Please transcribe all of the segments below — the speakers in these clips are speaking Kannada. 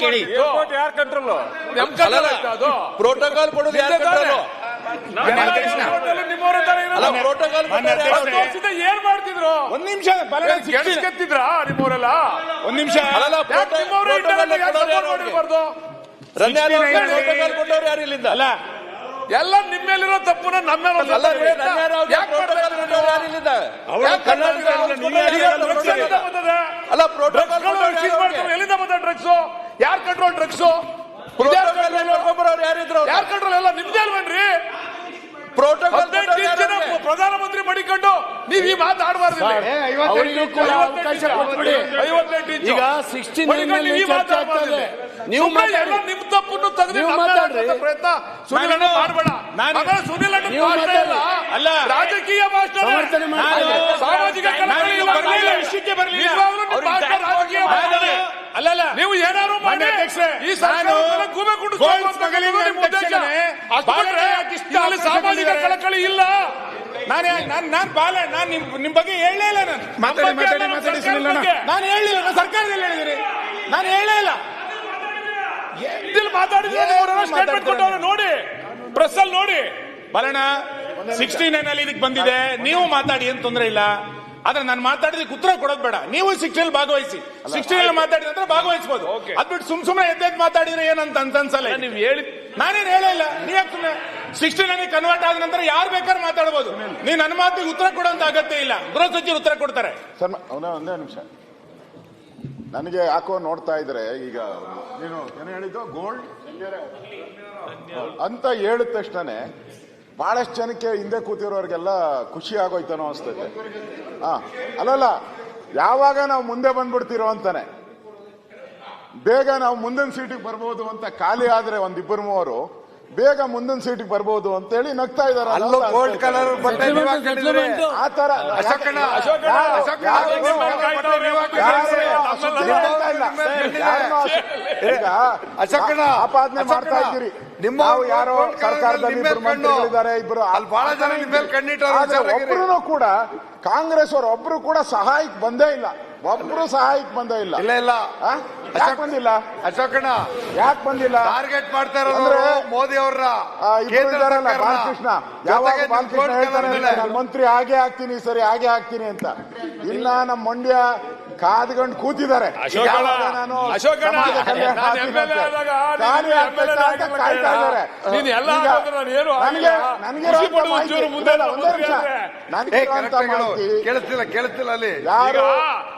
ಕೇಳಿ ಯಾರ ಕಂಟ್ರೋಲ್ ಪ್ರೋಟೋಕಾಲ್ ಕೊಡೋದು ಯಾರು ಕಂಟ್ರೋಲು? ನಮ್ಮ. ಪ್ರೋಟೋಕಾಲ್ ಏನ್ ಮಾಡ್ತಿದ್ರು? ಒಂದ್ ನಿಮಿಷ ನಿಮ್ಮವರೆಲ್ಲ? ಒಂದ್ ನಿಮಿಷ. ಪ್ರೋಟೋಕಾಲ್ ಯಾರು support ಅವ್ರಿಗೆ? ಮಾಡಿರ್ಬಾರ್ದು? ರನ್ಯಾಲ್ ಅವ್ರಿಗೆ 69 ಪ್ರೋಟೋಕಾಲ್ ಕೊಟ್ಟವ್ರು ಯಾರು ಇಲ್ಲಿಂದ? ಅಲ್ಲ ಎಲ್ಲ ನಿಮ್ಮೇಲಿರೋ ತಪ್ಪುನ ನಮ್ಮೇಲೆ ಅಲ್ಲ ಪ್ರೋಟೋಕಾಲ್ ಡ್ರಗ್ಸ್ ಯಾರ್ ಕಂಟ್ರೋಲ್ ಡ್ರಗ್ಸ್? ಯಾರ್ ಕಂಟ್ರೋಲ್ ಎಲ್ಲ ನಿಮ್ದೇ ಅಲ್ವೇನ್ರಿ ಪ್ರಧಾನಮಂತ್ರಿ ಮಡಿಕೊಂಡು ನೀವ್ ಈ ಮಾತಾಡಬಾರ್ದು ಈಗ 16 ನಲ್ಲಿ ಚರ್ಚೆ ಆಗ್ತದೆ. ನೀವು ಮಾತಾಡಿ. ನಿಮ್ ತಪ್ಪನ್ನು ತೆಗೆದು. ಪ್ರಯತ್ನ ಸುನಿಲ್ ಅಣ್ಣ ಮಾಡಬೇಡ ಸುನಿಲ್ ಅಣ್ಣ. ಅಲ್ಲ. ರಾಜಕೀಯ ಭಾಷಣ ಸಾಮಾಜಿಕ ನಾನು ಕಳಕಳಿ ಇಲ್ಲಿ ಇಲ್ಲ. ಬರ್ಲಿಲ್ಲ, ವಿಷಯಕ್ಕೆ ಬರ್ಲಿಲ್ಲ. ನಿಜವಾಗ್ಲೂ ನಿಮ್ಮ ಅವ್ರಿಗೆ ಭಾಷಣ ರಾಜಕೀಯ ಭಾಷಣ. ಅಲ್ಲಲ್ಲ. ನೀವು ಏನಾದ್ರು ಮಾಡಿ. ಈ ಸರ್ಕಾರ ಗೂಬೆ ಕುಂಡು ನಿಮ್ಮ ಸಾಮಾಜಿಕ ಕಳಕಳಿ ಇಲ್ಲ. ನಾನು ನಾನು ನಾನು ಬಾಲ ನಾನು ನಿಮ್ ನಿಮ್ ಬಗ್ಗೆ ಹೇಳಲೇ ಇಲ್ಲ ನಾನು. ಮಾತಾಡಿ, ಮಾತಾಡಿ, ನಮ್ಮ ಮಾತಾಡಿ. ನಾನು ಹೇಳಿಲ್ಲ ನಾನು ಸರ್ಕಾರದಲ್ಲಿ ಹೇಳಿದಿರಿ ನಾನು ಹೇಳೇ ಇಲ್ಲ. ಇಲ್ಲಿ ಮಾತಾಡಿದ್ರೆ ಸ್ಟೇಟ್ಮೆಂಟ್ ಮಾತಾಡ್ತಾರೆ? ನೋಡಿ. ಪ್ರೆಸ್ ಅಲ್ಲಿ ನೋಡಿ. ಬಲಣ ಸಿಕ್ಸ್ಟಿ ನೈನ್ ಅಲ್ಲಿ ಇದಕ್ಕೆ ಬಂದಿದೆ. ನೀವು ಮಾತಾಡಿ ಏನ್ ತೊಂದರೆ ಇಲ್ಲ. ಆದ್ರೆ ನಾನು ಮಾತಾಡಿದಕ್ಕೆ ಉತ್ತರ ಕೊಡೋದು ಬೇಡ. ನೀವು ಶಿಕ್ಷಣ ಭಾಗವಹಿಸಿ. ಸಿಕ್ಸ್ಟಿನಲ್ಲಿ ಮಾತಾಡಿದ್ರೆ ಭಾಗವಹಿಸಬಹುದು. ಅದ್ಬಿಟ್ಟು ಸುಮ್ ಸುಮ್ಮನೆ ಎದ್ದೆದ್ದು ಮಾತಾಡಿದ್ರೆ ಏನಂತ ಅಂತ ಅನ್ಸಲ್ಲ ನೀವು ಹೇಳಿ ನಾನೇನ್ ಹೇಳಿಲ್ಲ ನೀ ಸುಮ್ಮನೆ ಸಿಕ್ಸ್ಟಿ ಕನ್ವರ್ಟ್ ಆದ ನಂತರ ಯಾರು ಬೇಕಾದ್ರೂ ಮಾತಾಡಬಹುದು ನೀವು ನನ್ನ ಮಾತಿಗೆ ಉತ್ತರ ಕೊಡುವಂತ ಅಗತ್ಯ ಇಲ್ಲ. ಗೃಹ ಸಚಿವರು ಉತ್ತರ ಕೊಡ್ತಾರೆ. ಸರ್ ಅವನ ಒಂದೇ ನಿಮಿಷ. ನನಗೆ ಯಾಕೋ ನೋಡ್ತಾ ಇದ್ರೆ ಈಗ ನೀನು ಏನು ಹೇಳಿದ್ದು? ಗೋಲ್ಡ್? ಅಂತ ಹೇಳಿದ ತಕ್ಷಣನೇ ಬಹಳಷ್ಟು ಜನಕ್ಕೆ ಹಿಂದೆ ಕೂತಿರೋರಿಗೆಲ್ಲ ಖುಷಿ ಆಗೋಯ್ತಾನೋ ಅನಿಸ್ತೈತೆ. ಹಾ, ಅಲ್ಲಲ್ಲ, ಯಾವಾಗ ನಾವು ಮುಂದೆ ಬಂದ್ಬಿಡ್ತಿರೋ ಅಂತಾನೆ. ಬೇಗ ನಾವು ಮುಂದಿನ ಸೀಟಿಗೆ ಬರ್ಬೋದು ಅಂತ ಖಾಲಿ ಆದ್ರೆ ಒಂದಿಬ್ಬರು ಮೂವರು ಬೇಗ ಮುಂದಿನ ಸೀಟಿಗೆ ಬರ್ಬೋದು ಅಂತೇಳಿ ನಗ್ತಾ ಇದಾರೆ ಅಲ್ಲೂ ಗೋಲ್ಡ್ ಕಲರ್ ಬಟ್ಟೆ ನೀವ್ ಹಾಕೊಂಡಿದ್ರೆ ಆ ತರ ಯಾರು- ನಿಮ್ಮ ಯಾರು ಹೇಳ್ತಾ ಇಲ್ಲ. ಯಾರನ್ನೋ ಅಶ- ಈಗ ಅಶೋಕಣ್ಣ, ಆಪಾದನೆ ಮಾಡ್ತಾ ಇದ್ದೀರಿ. ನಿಮ್ಮ ನಾವು ಯಾರೋ ಗೋಲ್ಡ್ ಸರ್ಕಾರದಲ್ಲಿ ನಿಮ್ಮ ಇಬ್ಬರು ಕಣ್ಣು. ಮಂತ್ರಿಗಳಿದ್ದಾರೆ ಇಬ್ಬರು ಅಲ್ಲಿ ಬಹಳ ಜನ ನಿಮ್ಮ ಮೇಲೆ ಕೂಡ ಕಾಂಗ್ರೆಸ್ ಅವರು ಒಬ್ರು ಕೂಡ ಸಹಾಯಕ್ಕೆ ಬಂದೇ ಇಲ್ಲ. ಒಬ್ರು ಸಹಾಯಕ್ಕೆ ಬಂದೇ ಇಲ್ಲ. ಇಲ್ಲ ಇಲ್ಲ. ಯಾಕೆ ಬಂದಿಲ್ಲ? ಅಶೋಕಣ್ಣ. ಯಾಕೆ ಬಂದಿಲ್ಲ? ಟಾರ್ಗೆಟ್ ಮಾಡ್ತಾ ಇರೋದು ಅಂದ್ರೆ ಮೋದಿ ಅವ್ರ ಬಾಲಕೃಷ್ಣ. ಯಾವಾಗ ಬಾಲಕೃಷ್ಣ ಹೇಳ್ತಾನೆ ನಾನು ಮಂತ್ರಿ ಹಾಗೆ ಹಾಕ್ತೀನಿ ಸರಿ ಹಾಗೆ ಹಾಕ್ತೀನಿ ಅಂತ. ಇಲ್ಲ ನಮ್ಮ ಮಂಡ್ಯ ಕಾದ್ಕೊಂಡು ಕೂತಿದ್ದಾರೆ ನಾನು ಅಶೋಕಣ್ಣ, ಸಮಾಜ ಕಲ್ಯಾಣ ಕಾಯ್ತಾ ಇದ್ದಾರೆ. ನೀನು ಎಲ್ಲ ಆಗೋದು ನಾನು ಏನು ನನಗೆ ಆಗಿಲ್ಲ. ನನಗೆ ಖುಷಿ ಇರೋಂಥ ಪಡು ಮಾಹಿತಿ- ಒಂಚೂರು ಮುಂದೆ ಇಲ್ಲ, ಒಂದೇ ನಿಮಿಷ. ನನಗೆ ಏ ಇರೋಂಥ ಕರೆಕ್ಟ್ ಹೇಳು. ಕೇಳಿಸ್ತಿಲ್ಲ ಕೇಳಿಸ್ತಿಲ್ಲ ಅಲ್ಲಿ ಯಾರು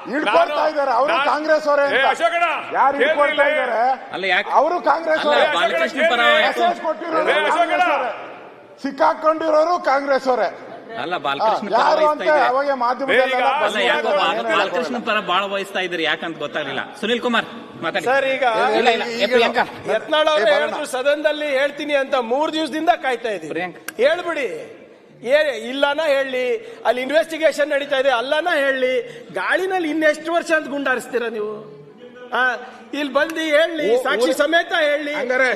ಇಡ್ಕೊಳ್ತಾ ಹಿಡ್ಕೊಳ್ತಾ ಇದ್ದಾರೆ ಅವರು ಕಾಂಗ್ರೆಸ್ ಅವರೇ ಅಂತ ಅಶೋಕಣ್ಣ, ಯಾರು ಹಿಡ್ಕೊಳ್ತಾ ಕೇಳ್ರಿ. ಇದ್ದಾರೆ ಅಲ್ಲ, ಯಾಕೆ? ಅವರು ಕಾಂಗ್ರೆಸ್ ಅವರೇ ಕೊಟ್ಟಿರೋರು. ಸಿಕ್ಕಾಕೊಂಡಿರೋರು ಕಾಂಗ್ರೆಸ್ ಅವರೇ ಅಲ್ಲ ಬಾಲಕೃಷ್ಣ ಪರ ವಹಿಸ್ತಾ ಬಾಲಕೃಷ್ಣ ಪರ ಬಾಳ ವಹಿಸ್ತಾ ಇದ್ರಿ ಯಾಕಂತ ಗೊತ್ತಾಗ್ಲಿಲ್ಲ. ಸುನಿಲ್ ಕುಮಾರ್ ಮಾತಾಡಿ. ಸರ್ ಈಗ ಯತ್ನಾಳ್ ಹೇಳಿದ್ರು ಸದನದಲ್ಲಿ ಹೇಳ್ತೀನಿ ಅಂತ ಮೂರ್ ದಿವಸದಿಂದ ಕಾಯ್ತಾ ಇದ್ದೀವಿ. ಹೇಳ್ಬಿಡಿ. ಏ ಇಲ್ಲನ ಹೇಳಿ ಅಲ್ಲಿ ಇನ್ವೆಸ್ಟಿಗೇಷನ್ ನಡೀತಾ ಇದೆ ಅಲ್ಲನ ಹೇಳಿ ಗಾಳಿನಲ್ಲಿ ಇನ್ನೆಷ್ಟು ವರ್ಷ ಅಂತ ಗುಂಡಾರಿಸ್ತೀರಾ ನೀವು? ಇಲ್ಲಿ ಬಂದು ಹೇಳಿ ಸಾಕ್ಷಿ ಸಮೇತ ಹೇಳಿ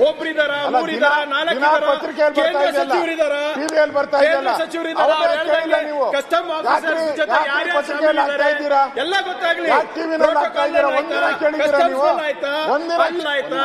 ಒಬ್ಬರಿದಾರ ಮೂರಿದಾರ ನಾಲ್ಕಿದಾರ ಕೇಂದ್ರ. ಸಚಿವರಿದಾರ ಕೇಂದ್ರ. ಸಚಿವರಿದಾರ. ಕಸ್ಟಮ್ ಆಫೀಸರ್ಸ್ ಜೊತೆ ಯಾರ್ಯಾರು? ಎಲ್ಲ ಗೊತ್ತಾಗ್ಲಿ? Protocol ಆಯ್ತಾ? ಆಯ್ತಾ ಅಲ್ಲ ಆಯ್ತಾ